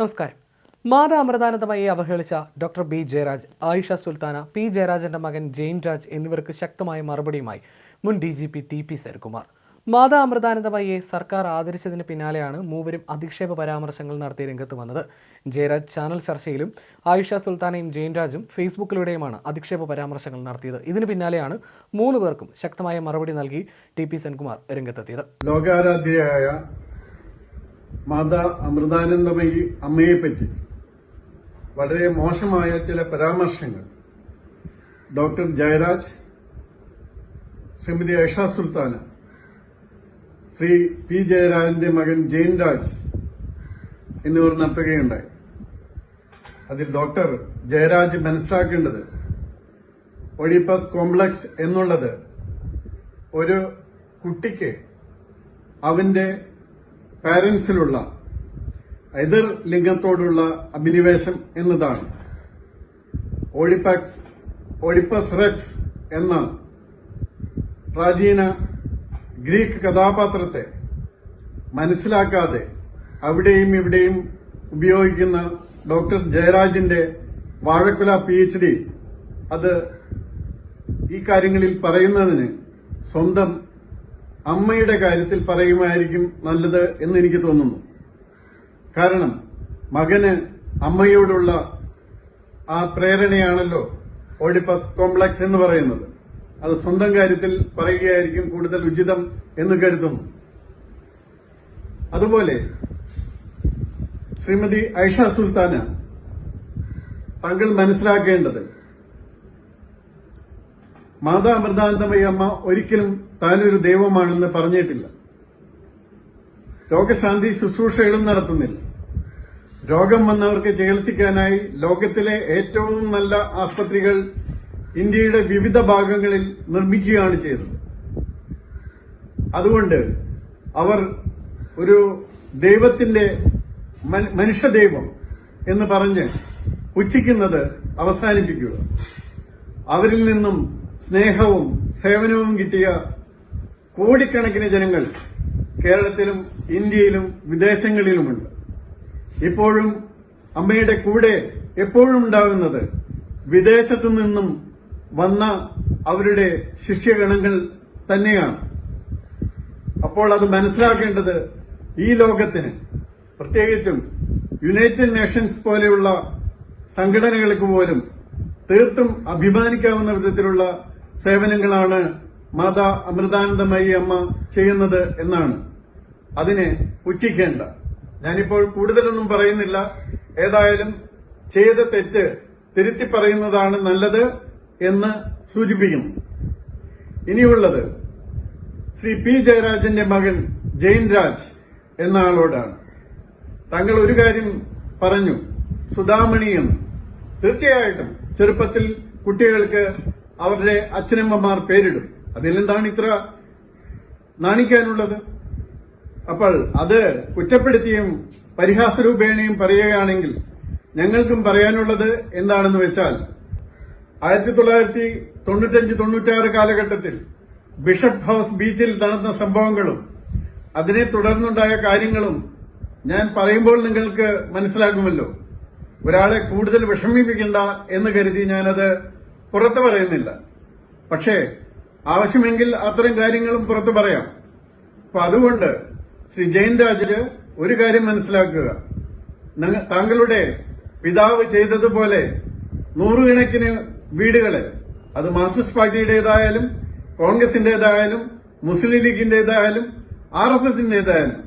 നമസ്കാരം. മാതാ അമൃതാനന്ദമയെ അവഹേളിച്ച doctor B Jayaraj Ayisha Sultana P ജയരാജന്റെ മകൻ ജെയിൻ രാജ് എന്നിവർക്ക് ശക്തമായ മറുപടിയുമായി മുൻ D G P T P Sarikumar Mata അമൃതാനന്ദമയെ സർക്കാർ ആദരിച്ചതിന് പിന്നാലെയാണ് മൂവരും അധിക്ഷേപ പരാമർശങ്ങൾ നടത്തി രംഗത്ത് വന്നത്. ജയരാജ് ചാനൽ ചർച്ചയിലും ആയിഷ സുൽത്താനയും ജെയിൻ രാജും ഫേസ്ബുക്കിലൂടെയുമാണ് അധിക്ഷേപ പരാമർശങ്ങൾ നടത്തിയത്. ഇതിന് പിന്നാലെയാണ് മൂന്ന് പേർക്കും ശക്തമായ മറുപടി നൽകി ടി പി സെൻകുമാർ രംഗത്തെത്തിയത്. ലോകാരാധ്യയായ മാതാ അമൃതാനന്ദമയി അമ്മയെപ്പറ്റി വളരെ മോശമായ ചില പരാമർശങ്ങൾ. ഡോക്ടർ ജയരാജ് ശ്രീമതി ഐഷ സുൽത്താന ശ്രീ പി ജയരാജന്റെ മകൻ ജെയിൻ രാജ് എന്നിവർ നടത്തുകയുണ്ടായി. അതിൽ ഡോക്ടർ ജയരാജ് മനസ്സിലാക്കേണ്ടത് ഒഡിപ്പസ് കോംപ്ലക്സ് എന്നുള്ളത് ഒരു കുട്ടിക്ക് അവന്റെ പാരന്റ്സിലുള്ള എതിർ ലിംഗത്തോടുള്ള അഭിനിവേശം എന്നതാണ്. ഓഡിപാക്സ് ഓഡിപ്പസ് റെക്സ് എന്ന പ്രാചീന ഗ്രീക്ക് കഥാപാത്രത്തെ മനസ്സിലാക്കാതെ അവിടെയും ഇവിടെയും ഉപയോഗിക്കുന്ന ഡോക്ടർ ജയരാജിന്റെ വാഴക്കുല പി എച്ച് ഡി അത് ഈ കാര്യങ്ങളിൽ പറയുന്നതിന് സ്വന്തം അമ്മയുടെ കാര്യത്തിൽ പറയുമായിരിക്കും നല്ലത് എന്ന് എനിക്ക് തോന്നുന്നു. കാരണം മകന് അമ്മയോടുള്ള ആ പ്രേരണയാണല്ലോ ഓഡിപ്പസ് കോംപ്ലക്സ് എന്ന് പറയുന്നത്. അത് സ്വന്തം കാര്യത്തിൽ പറയുകയായിരിക്കും കൂടുതൽ ഉചിതം എന്ന് കരുതുന്നു. അതുപോലെ ശ്രീമതി ഐഷ സുൽത്താന താങ്കൾ മനസ്സിലാക്കേണ്ടത് മാതാ അമൃതാനന്ദമയ്യമ്മ ഒരിക്കലും താനൊരു ദൈവമാണെന്ന് പറഞ്ഞിട്ടില്ല. ലോകശാന്തി ശുശ്രൂഷകളും നടത്തുന്നില്ല. രോഗം വന്നവർക്ക് ചികിത്സിക്കാനായി ലോകത്തിലെ ഏറ്റവും നല്ല ആസ്പത്രികൾ ഇന്ത്യയുടെ വിവിധ ഭാഗങ്ങളിൽ നിർമ്മിക്കുകയാണ് ചെയ്തത്. അതുകൊണ്ട് അവർ ഒരു ദൈവത്തിന്റെ മനുഷ്യദൈവം എന്ന് പറഞ്ഞ് പുച്ഛിക്കുന്നത് അവസാനിപ്പിക്കുക. അവരിൽ നിന്നും സ്നേഹവും സേവനവും കിട്ടിയ കോടിക്കണക്കിന് ജനങ്ങൾ കേരളത്തിലും ഇന്ത്യയിലും വിദേശങ്ങളിലുമുണ്ട്. ഇപ്പോഴും അമ്മയുടെ കൂടെ എപ്പോഴും ഉണ്ടാകുന്നത് വിദേശത്തു നിന്നും വന്ന അവരുടെ ശിഷ്യഗണങ്ങൾ തന്നെയാണ്. അപ്പോൾ അത് മനസ്സിലാക്കേണ്ടത് ഈ ലോകത്തിന് പ്രത്യേകിച്ചും യുണൈറ്റഡ് നേഷൻസ് പോലെയുള്ള സംഘടനകൾക്ക് പോലും തീർത്തും അഭിമാനിക്കാവുന്ന വിധത്തിലുള്ള സേവനങ്ങളാണ് മാതാ അമൃതാനന്ദമയി അമ്മ ചെയ്യുന്നത് എന്നാണ്. അതിനെ പുച്ഛിക്കേണ്ട. ഞാനിപ്പോൾ കൂടുതലൊന്നും പറയുന്നില്ല. ഏതായാലും ചെയ്ത തെറ്റ് തിരുത്തി പറയുന്നതാണ് നല്ലത് എന്ന് സൂചിപ്പിക്കുന്നു. ഇനിയുള്ളത് ശ്രീ പി ജയരാജന്റെ മകൻ ജയിൻ രാജ് എന്ന ആളോടാണ് തങ്ങൾ ഒരു കാര്യം പറഞ്ഞു. സുധാമണി തീർച്ചയായിട്ടും ചെറുപ്പത്തിൽ കുട്ടികൾക്ക് അവരുടെ അച്ഛനമ്മമാർ പേരിടും. അതിലെന്താണ് ഇത്ര നാണിക്കാനുള്ളത്? അപ്പോൾ അത് കുറ്റപ്പെടുത്തിയും പരിഹാസരൂപേണയും പറയുകയാണെങ്കിൽ ഞങ്ങൾക്കും പറയാനുള്ളത് എന്താണെന്ന് വെച്ചാൽ ആയിരത്തി തൊള്ളായിരത്തി തൊണ്ണൂറ്റഞ്ച് തൊണ്ണൂറ്റാറ് കാലഘട്ടത്തിൽ ബിഷപ്പ് ഹൌസ് ബീച്ചിൽ നടന്ന സംഭവങ്ങളും അതിനെ തുടർന്നുണ്ടായ കാര്യങ്ങളും ഞാൻ പറയുമ്പോൾ നിങ്ങൾക്ക് മനസ്സിലാകുമല്ലോ. ഒരാളെ കൂടുതൽ വിഷമിപ്പിക്കണ്ട എന്ന് കരുതി ഞാനത് പുറത്തു പറയുന്നില്ല. പക്ഷേ ആവശ്യമെങ്കിൽ അത്തരം കാര്യങ്ങളും പുറത്തു പറയാം. അപ്പൊ അതുകൊണ്ട് ശ്രീ ജയൻ രാജര് ഒരു കാര്യം മനസ്സിലാക്കുക. താങ്കളുടെ പിതാവ് ചെയ്തതുപോലെ നൂറുകണക്കിന് വീടുകളെ അത് മാർക്സിസ്റ്റ് പാർട്ടിയുടേതായാലും കോൺഗ്രസിന്റേതായാലും മുസ്ലിം ലീഗിന്റേതായാലും ആർ എസ് എസിന്റേതായാലും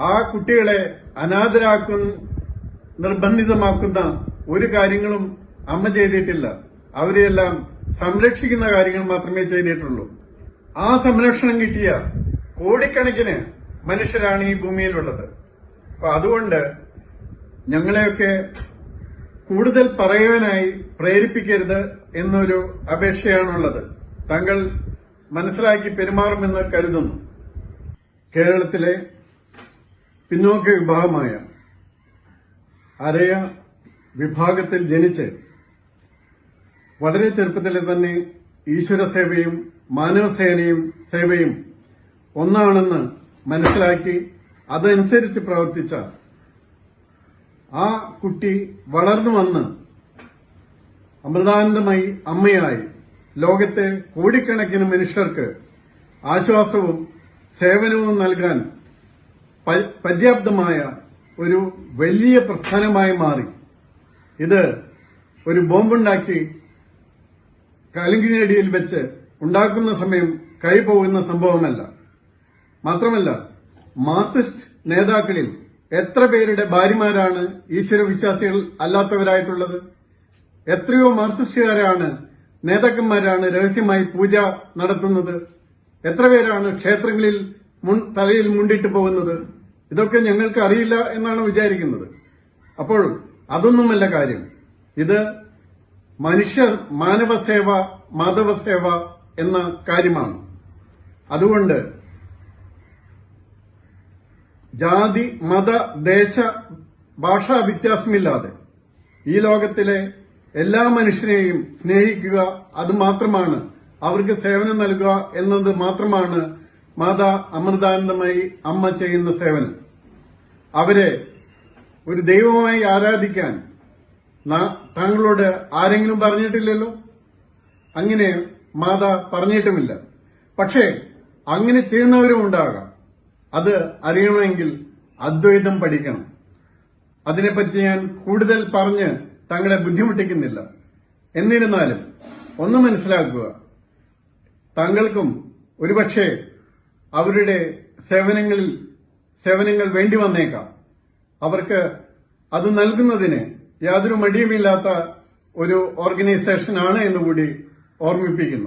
ആ കുട്ടികളെ അനാഥരാക്കുന്ന നിർബന്ധിതമാക്കുന്ന ഒരു കാര്യങ്ങളും അമ്മ ചെയ്തിട്ടില്ല. അവരെയെല്ലാം സംരക്ഷിക്കുന്ന കാര്യങ്ങൾ മാത്രമേ ചെയ്തിട്ടുള്ളൂ. ആ സംരക്ഷണം കിട്ടിയ കോടിക്കണക്കിന് മനുഷ്യരാണ് ഈ ഭൂമിയിലുള്ളത്. അപ്പൊ അതുകൊണ്ട് ഞങ്ങളെയൊക്കെ കൂടുതൽ പറയാനായി പ്രേരിപ്പിക്കരുത് എന്നൊരു അപേക്ഷയാണുള്ളത്. താങ്കൾ മനസ്സിലാക്കി പെരുമാറുമെന്ന് കരുതുന്നു. കേരളത്തിലെ പിന്നോക്ക വിഭാഗമായ അരയ വിഭാഗത്തിൽ ജനിച്ച് വളരെ ചെറുപ്പത്തിലെ തന്നെ ഈശ്വര സേവയും മാനവസേനയും സേവയും ഒന്നാണെന്ന് മനസ്സിലാക്കി അതനുസരിച്ച് പ്രവർത്തിച്ച ആ കുട്ടി വളർന്നു വന്ന് അമൃതാനന്ദമായി അമ്മയായി. ലോകത്തെ കോടിക്കണക്കിന് മനുഷ്യർക്ക് ആശ്വാസവും സേവനവും നൽകാൻ പര്യാപ്തമായ ഒരു വലിയ പ്രസ്ഥാനമായി മാറി. ഇത് ഒരു ബോംബുണ്ടാക്കി കലുങ്കിനടിയിൽ വെച്ച് ഉണ്ടാക്കുന്ന സമയം കൈപോകുന്ന സംഭവമല്ല. മാത്രമല്ല മാർസിസ്റ്റ് നേതാക്കളിൽ എത്ര പേരുടെ ഭാര്യമാരാണ് ഈശ്വരവിശ്വാസികൾ അല്ലാത്തവരായിട്ടുള്ളത്? എത്രയോ മാർസിസ്റ്റുകാരാണ് നേതാക്കന്മാരാണ് രഹസ്യമായി പൂജ നടത്തുന്നത്? എത്ര പേരാണ് ക്ഷേത്രങ്ങളിൽ തലയിൽ മുണ്ടിട്ട് പോകുന്നത്? ഇതൊക്കെ ഞങ്ങൾക്ക് അറിയില്ല എന്നാണ് വിചാരിക്കുന്നത്. അപ്പോൾ അതൊന്നുമല്ല കാര്യം. ഇത് മനുഷ്യ മാനവസേവ മാധവസേവ എന്ന കാര്യമാണ്. അതുകൊണ്ട് ജാതി മത ദേശ ഭാഷാ വ്യത്യാസമില്ലാതെ ഈ ലോകത്തിലെ എല്ലാ മനുഷ്യനെയും സ്നേഹിക്കുക അത് മാത്രമാണ് അവർക്ക് സേവനം നൽകുക എന്നത് മാത്രമാണ് മാതാ അമൃതാനന്ദമായി അമ്മ ചെയ്യുന്ന സേവനം. അവരെ ഒരു ദൈവമായി ആരാധിക്കാൻ താങ്കളോട് ആരെങ്കിലും പറഞ്ഞിട്ടില്ലല്ലോ? അങ്ങനെ മാതാ പറഞ്ഞിട്ടുമില്ല. പക്ഷേ അങ്ങനെ ചെയ്യുന്നവരും ഉണ്ടാകാം. അത് അറിയണമെങ്കിൽ അദ്വൈതം പഠിക്കണം. അതിനെപ്പറ്റി ഞാൻ കൂടുതൽ പറഞ്ഞ് തങ്ങളെ ബുദ്ധിമുട്ടിക്കുന്നില്ല. എന്നിരുന്നാലും ഒന്ന് മനസ്സിലാക്കുക. താങ്കൾക്കും ഒരുപക്ഷെ അവരുടെ സേവനങ്ങളിൽ സേവനങ്ങൾ വേണ്ടി വന്നേക്കാം. അവർക്ക് അത് നൽകുന്നതിന് യാതൊരു മടിയുമില്ലാത്ത ഒരു ഓർഗനൈസേഷനാണ് എന്നുകൂടി ഓർമ്മിപ്പിക്കുന്നു.